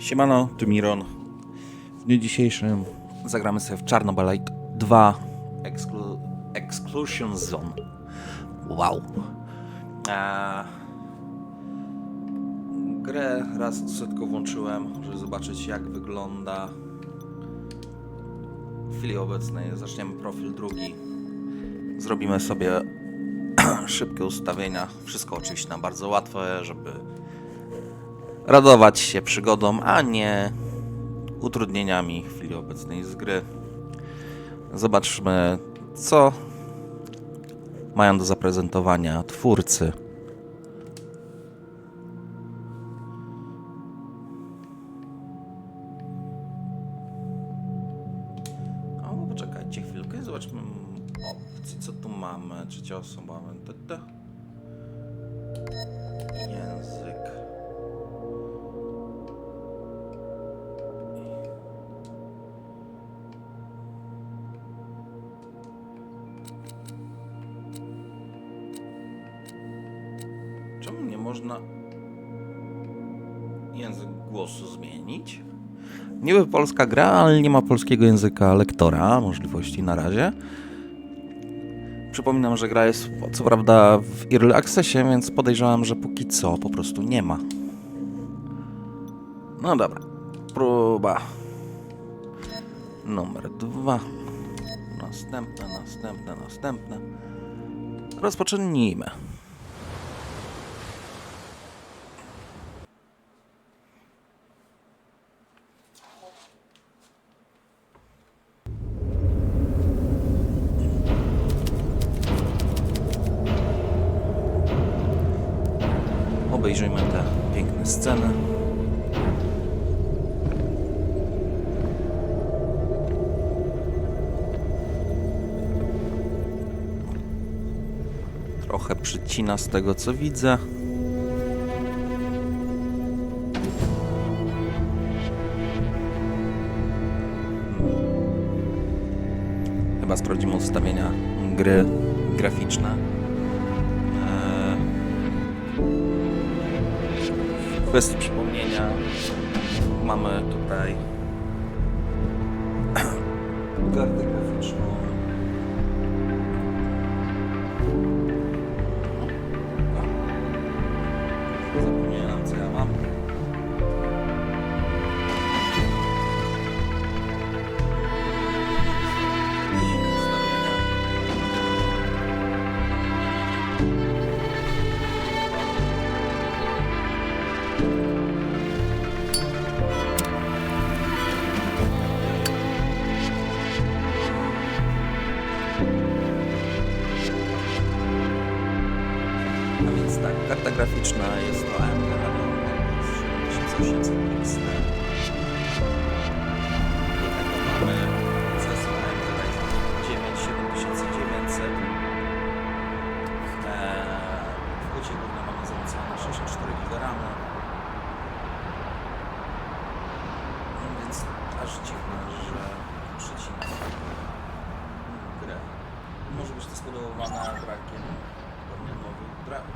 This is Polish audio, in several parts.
Siemano, tu Miron. W dniu dzisiejszym zagramy sobie w Czarnobylite 2 Exclu Exclusion Zone. Wow. Eee, grę raz tylko włączyłem, żeby zobaczyć jak wygląda w chwili obecnej. Zaczniemy profil drugi. Zrobimy sobie szybkie ustawienia. Wszystko oczywiście na bardzo łatwe, żeby radować się przygodą, a nie utrudnieniami chwili obecnej z gry. Zobaczmy, co mają do zaprezentowania twórcy. Można język głosu zmienić? Niby polska gra, ale nie ma polskiego języka lektora, możliwości na razie. Przypominam, że gra jest co prawda w Early Accessie, więc podejrzewam, że póki co po prostu nie ma. No dobra, próba numer dwa. Następne, następne, następne. Rozpocznijmy. Obejrzyjmy te piękne sceny. Trochę przycina z tego co widzę. Chyba sprawdzimy ustawienia gry graficzne. Kwestii przypomnienia mamy tutaj kartę graficzną. 7800 XT. Tutaj to mamy procesor AMD Ryzen 9 7900. Eee, w płycie głównej mamy zamocowane 64 GB. No więc aż dziwne, że przycina grę. Może być to spowodowane brakiem nowych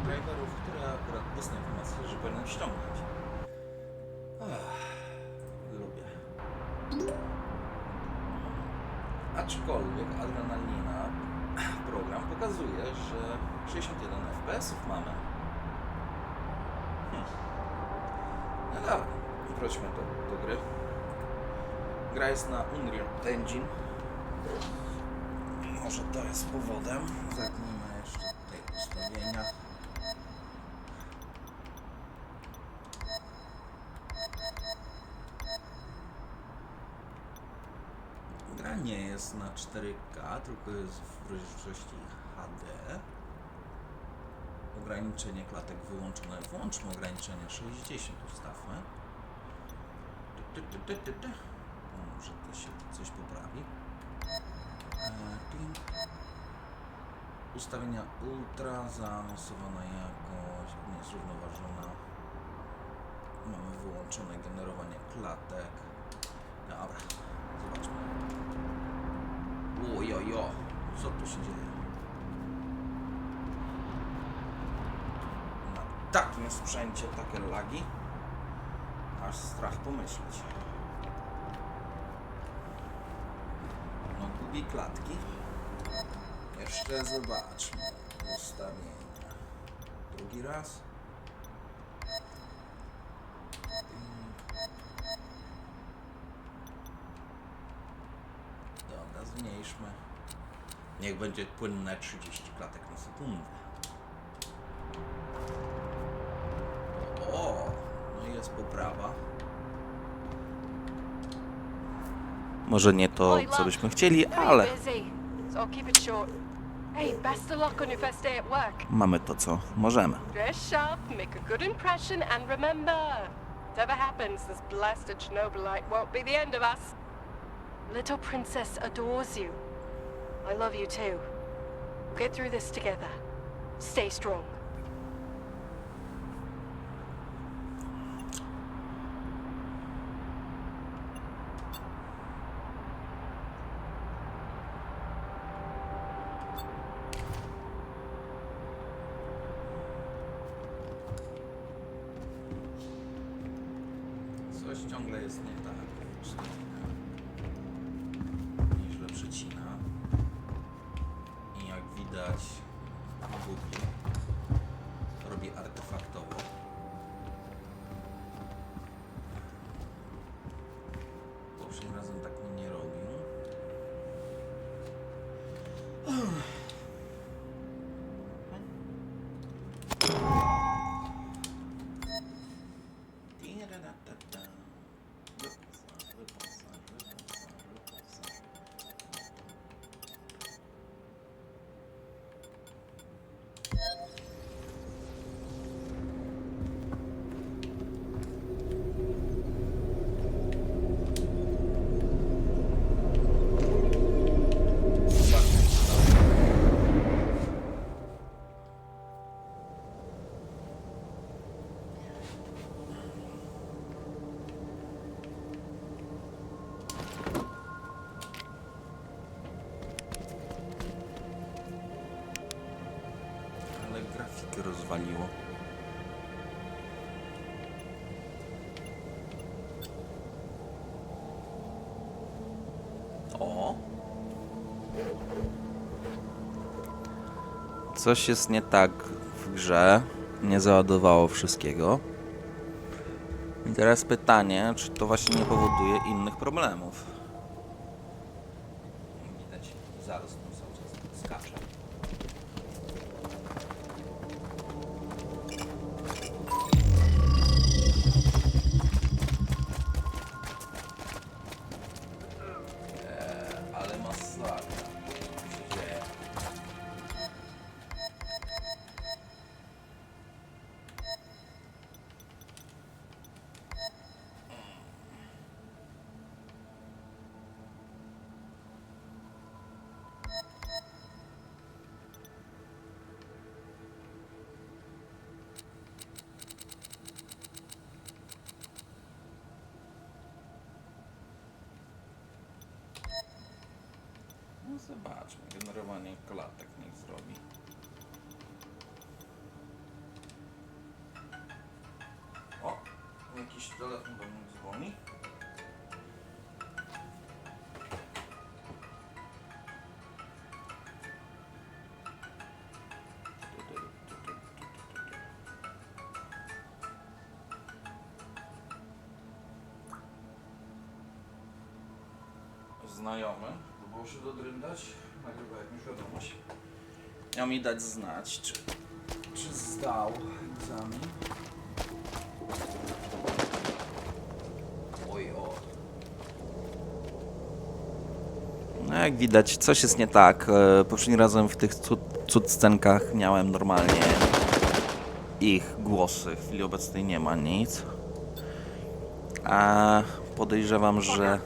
driverów, które akurat dostałem informację, że powinienem ściągnąć. Ach, lubię. Aczkolwiek adrenalina program pokazuje, że 61 FPS mamy. Hm. No dobra, wróćmy do, do gry. Gra jest na Unreal Engine. Może to jest powodem. Zerknijmy jeszcze tutaj ustawienia. Jest na 4K, tylko jest w rozdzielczości HD. Ograniczenie klatek wyłączone. Włączmy ograniczenie 60, ustawmy. Ty, ty, ty, ty, ty. Może to się coś poprawi. E. Ustawienia ultra, zaawansowana jakość, niezrównoważona. Mamy wyłączone generowanie klatek. Dobra, zobaczmy. Ojojo, co tu się dzieje? Na takim sprzęcie takie lagi. Aż strach pomyśleć. No gubi klatki. Jeszcze zobaczmy ustawienia. Drugi raz. Dobra, zmniejszmy. Niech będzie płynne 30 klatek na sekundę. O, no jest poprawa. Może nie to, co byśmy chcieli, ale mamy to, co możemy. Dress sharp, make a good impression, and remember, whatever happens, this blasted Chernobylite won't be the end of us. Little princess adores you. I love you too. We'll get through this together. Stay strong. Coś ciągle jest nie tak. I jak widać, rozwaliło. O! Coś jest nie tak w grze. Nie załadowało wszystkiego. I teraz pytanie, czy to właśnie nie powoduje innych problemów. Zobaczmy, generowanie klatek niech zrobi. O, jakiś telefon do mnie dzwoni. Znajomy, się dodryndać, nagrywa jakąś wiadomość. Miał mi dać znać, czy, czy zdał egzamin. Oj, o. No jak widać, coś jest nie tak. E, Poprzednim razem w tych cud, cud scenkach miałem normalnie ich głosy. W chwili obecnej nie ma nic. A podejrzewam, że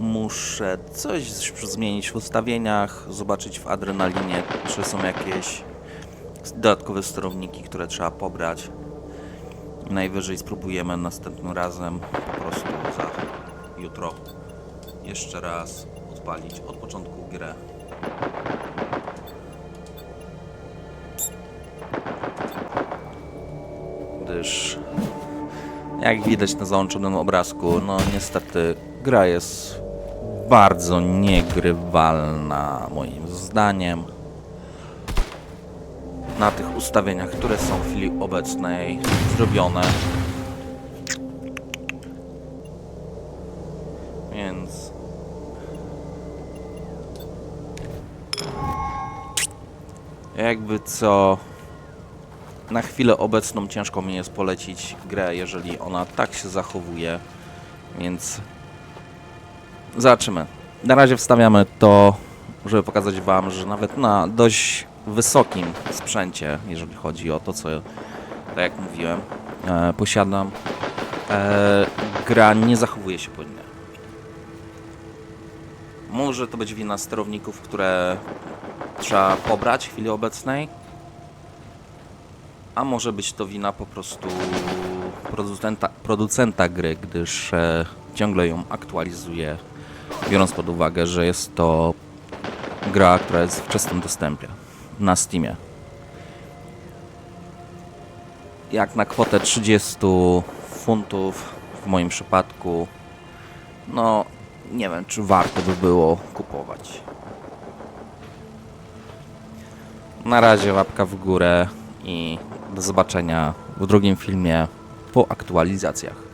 muszę coś zmienić w ustawieniach, zobaczyć w adrenalinie, czy są jakieś dodatkowe sterowniki, które trzeba pobrać. Najwyżej spróbujemy następnym razem po prostu za jutro jeszcze raz odpalić od początku grę. Gdyż Jak widać na załączonym obrazku, no niestety gra jest bardzo niegrywalna moim zdaniem. Na tych ustawieniach, które są w chwili obecnej zrobione. Więc jakby co na chwilę obecną ciężko mi jest polecić grę, jeżeli ona tak się zachowuje, więc zobaczymy. Na razie wstawiamy to, żeby pokazać Wam, że nawet na dość wysokim sprzęcie, jeżeli chodzi o to, co, tak jak mówiłem, e, posiadam, e, gra nie zachowuje się płynnie. Może to być wina sterowników, które trzeba pobrać w chwili obecnej, a może być to wina po prostu producenta, producenta gry, gdyż e, ciągle ją aktualizuje, biorąc pod uwagę, że jest to gra, która jest w wczesnym dostępie na Steamie. Jak na kwotę 30 funtów w moim przypadku, no nie wiem, czy warto by było kupować. Na razie łapka w górę i do zobaczenia w drugim filmie po aktualizacjach.